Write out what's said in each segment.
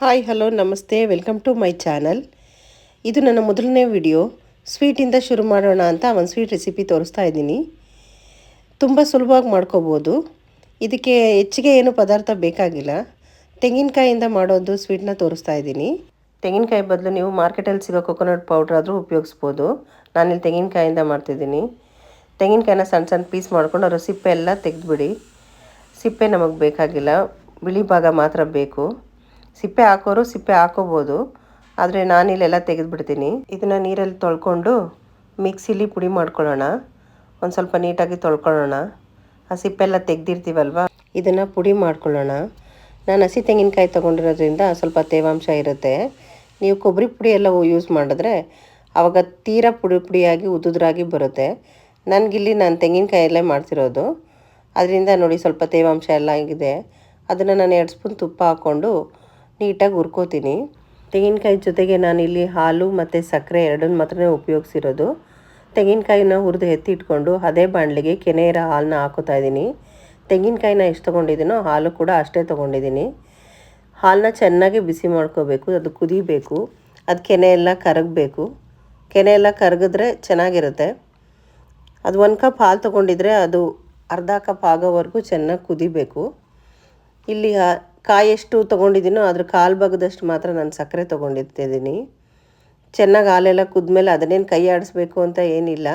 Hi, hello, ನಮಸ್ತೆ, welcome to my channel. ಇದು ನನ್ನ ಮೊದಲನೇ ವಿಡಿಯೋ. ಸ್ವೀಟಿಂದ ಶುರು ಮಾಡೋಣ ಅಂತ ಒಂದು ಸ್ವೀಟ್ ರೆಸಿಪಿ ತೋರಿಸ್ತಾ ಇದ್ದೀನಿ. ತುಂಬ ಸುಲಭವಾಗಿ ಮಾಡ್ಕೋಬೋದು. ಇದಕ್ಕೆ ಹೆಚ್ಚಿಗೆ ಏನು ಪದಾರ್ಥ ಬೇಕಾಗಿಲ್ಲ. ತೆಂಗಿನಕಾಯಿಂದ ಮಾಡೋದು ಸ್ವೀಟ್ನ ತೋರಿಸ್ತಾ ಇದ್ದೀನಿ. ತೆಂಗಿನಕಾಯಿ ಬದಲು ನೀವು ಮಾರ್ಕೆಟಲ್ಲಿ ಸಿಗೋ ಕೊಕೊನಟ್ ಪೌಡ್ರ್ ಆದರೂ ಉಪಯೋಗಿಸ್ಬೋದು. ನಾನಿಲ್ಲಿ ತೆಂಗಿನಕಾಯಿಂದ ಮಾಡ್ತಿದ್ದೀನಿ. ತೆಂಗಿನಕಾಯಿನ ಸಣ್ಣ ಸಣ್ಣ ಪೀಸ್ ಮಾಡ್ಕೊಂಡು ಅದರ ಸಿಪ್ಪೆ ಎಲ್ಲ ತೆಗೆದುಬಿಡಿ. ಸಿಪ್ಪೆ ನಮಗೆ ಬೇಕಾಗಿಲ್ಲ. ಬಿಳಿ ಭಾಗ ಮಾತ್ರ ಬೇಕು. ಸಿಪ್ಪೆ ಹಾಕೋರು ಸಿಪ್ಪೆ ಹಾಕೋಬೋದು. ಆದರೆ ನಾನಿಲ್ಲೆಲ್ಲ ತೆಗೆದುಬಿಡ್ತೀನಿ. ಇದನ್ನು ನೀರಲ್ಲಿ ತೊಳ್ಕೊಂಡು ಮಿಕ್ಸಿಲಿ ಪುಡಿ ಮಾಡ್ಕೊಳ್ಳೋಣ. ಒಂದು ಸ್ವಲ್ಪ ನೀಟಾಗಿ ತೊಳ್ಕೊಳ್ಳೋಣ. ಆ ಸಿಪ್ಪೆ ಎಲ್ಲ ತೆಗ್ದಿರ್ತೀವಲ್ವ? ಇದನ್ನು ಪುಡಿ ಮಾಡ್ಕೊಳ್ಳೋಣ. ನಾನು ಹಸಿ ತೆಂಗಿನಕಾಯಿ ತೊಗೊಂಡಿರೋದ್ರಿಂದ ಸ್ವಲ್ಪ ತೇವಾಂಶ ಇರುತ್ತೆ. ನೀವು ಕೊಬ್ಬರಿ ಪುಡಿ ಎಲ್ಲ ಯೂಸ್ ಮಾಡಿದ್ರೆ ಆವಾಗ ತೀರಾ ಪುಡಿ ಪುಡಿಯಾಗಿ ಉದುದ್ರಾಗಿ ಬರುತ್ತೆ. ನನಗಿಲ್ಲಿ ನಾನು ತೆಂಗಿನಕಾಯಲ್ಲೇ ಮಾಡ್ತಿರೋದು. ಅದರಿಂದ ನೋಡಿ ಸ್ವಲ್ಪ ತೇವಾಂಶ ಎಲ್ಲ ಆಗಿದೆ. ಅದನ್ನು ನಾನು ಎರಡು ಸ್ಪೂನ್ ತುಪ್ಪ ಹಾಕ್ಕೊಂಡು ನೀಟಾಗಿ ಹುರ್ಕೋತೀನಿ. ತೆಂಗಿನಕಾಯಿ ಜೊತೆಗೆ ನಾನಿಲ್ಲಿ ಹಾಲು ಮತ್ತು ಸಕ್ಕರೆ ಎರಡನ್ನು ಮಾತ್ರ ಉಪಯೋಗಿಸಿರೋದು. ತೆಂಗಿನಕಾಯಿನ ಹುರಿದು ಎತ್ತಿಟ್ಕೊಂಡು ಅದೇ ಬಾಣಲಿಗೆ ಕೆನೆ ಇರೋ ಹಾಲನ್ನ ಹಾಕೋತಾ ಇದ್ದೀನಿ. ತೆಂಗಿನಕಾಯಿನ ಎಷ್ಟು ತೊಗೊಂಡಿದ್ದೀನೋ ಹಾಲು ಕೂಡ ಅಷ್ಟೇ ತೊಗೊಂಡಿದ್ದೀನಿ. ಹಾಲನ್ನ ಚೆನ್ನಾಗಿ ಬಿಸಿ ಮಾಡ್ಕೋಬೇಕು, ಅದು ಕುದಿಬೇಕು, ಅದು ಕೆನೆ ಎಲ್ಲ ಕರಗಬೇಕು. ಕೆನೆ ಎಲ್ಲ ಕರಗಿದ್ರೆ ಚೆನ್ನಾಗಿರುತ್ತೆ. ಅದು ಒಂದು ಕಪ್ ಹಾಲು ತೊಗೊಂಡಿದ್ರೆ ಅದು ಅರ್ಧ ಕಪ್ ಆಗೋವರೆಗೂ ಚೆನ್ನಾಗಿ ಕುದಿಬೇಕು. ಇಲ್ಲಿ ಕಾಯಿ ಎಷ್ಟು ತೊಗೊಂಡಿದ್ದೀನೋ ಅದ್ರ ಕಾಲು ಭಾಗದಷ್ಟು ಮಾತ್ರ ನಾನು ಸಕ್ಕರೆ ತೊಗೊಂಡಿರ್ತಿದ್ದೀನಿ. ಚೆನ್ನಾಗಿ ಹಾಲೆಲ್ಲ ಕುದ್ಮೇಲೆ ಅದನ್ನೇನು ಕೈ ಆಡಿಸ್ಬೇಕು ಅಂತ ಏನಿಲ್ಲ.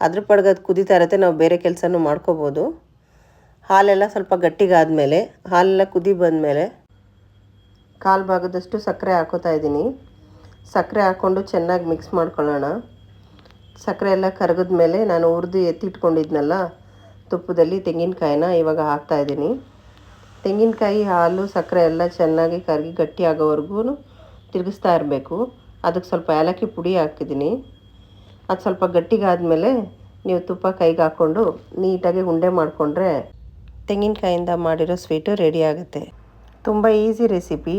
ಅದ್ರ ಪಡ್ಗೆ ಅದು ಕುದೀತಾ ಇರುತ್ತೆ, ನಾವು ಬೇರೆ ಕೆಲಸನೂ ಮಾಡ್ಕೋಬೋದು. ಹಾಲೆಲ್ಲ ಸ್ವಲ್ಪ ಗಟ್ಟಿಗಾದಮೇಲೆ, ಹಾಲೆಲ್ಲ ಕುದಿ ಬಂದಮೇಲೆ ಕಾಲು ಭಾಗದಷ್ಟು ಸಕ್ಕರೆ ಹಾಕೋತಾ ಇದ್ದೀನಿ. ಸಕ್ಕರೆ ಹಾಕ್ಕೊಂಡು ಚೆನ್ನಾಗಿ ಮಿಕ್ಸ್ ಮಾಡ್ಕೊಳ್ಳೋಣ. ಸಕ್ಕರೆ ಎಲ್ಲ ಕರಗಿದ ಮೇಲೆ ನಾನು ಹುರಿದು ಎತ್ತಿಟ್ಕೊಂಡಿದ್ನಲ್ಲ, ತುಪ್ಪದಲ್ಲಿ ತೆಂಗಿನಕಾಯಿನ ಇವಾಗ ಹಾಕ್ತಾ ಇದ್ದೀನಿ. ತೆಂಗಿನಕಾಯಿ, ಹಾಲು, ಸಕ್ಕರೆ ಎಲ್ಲ ಚೆನ್ನಾಗಿ ಕರಗಿ ಗಟ್ಟಿ ಆಗೋವರೆಗೂ ತಿರುಗಿಸ್ತಾ ಇರಬೇಕು. ಅದಕ್ಕೆ ಸ್ವಲ್ಪ ಏಲಕ್ಕಿ ಪುಡಿ ಹಾಕಿದ್ದೀನಿ. ಅದು ಸ್ವಲ್ಪ ಗಟ್ಟಿಗಾದಮೇಲೆ ನೀವು ತುಪ್ಪ ಕೈಗೆ ಹಾಕ್ಕೊಂಡು ನೀಟಾಗಿ ಉಂಡೆ ಮಾಡಿಕೊಂಡ್ರೆ ತೆಂಗಿನಕಾಯಿಂದ ಮಾಡಿರೋ ಸ್ವೀಟು ರೆಡಿ ಆಗುತ್ತೆ. ತುಂಬ ಈಸಿ ರೆಸಿಪಿ.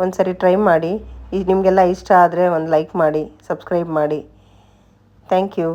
ಒಂದು ಸರಿ ಟ್ರೈ ಮಾಡಿ. ಈ ನಿಮಗೆಲ್ಲ ಇಷ್ಟ ಆದರೆ ಒಂದು ಲೈಕ್ ಮಾಡಿ, ಸಬ್ಸ್ಕ್ರೈಬ್ ಮಾಡಿ. Thank you.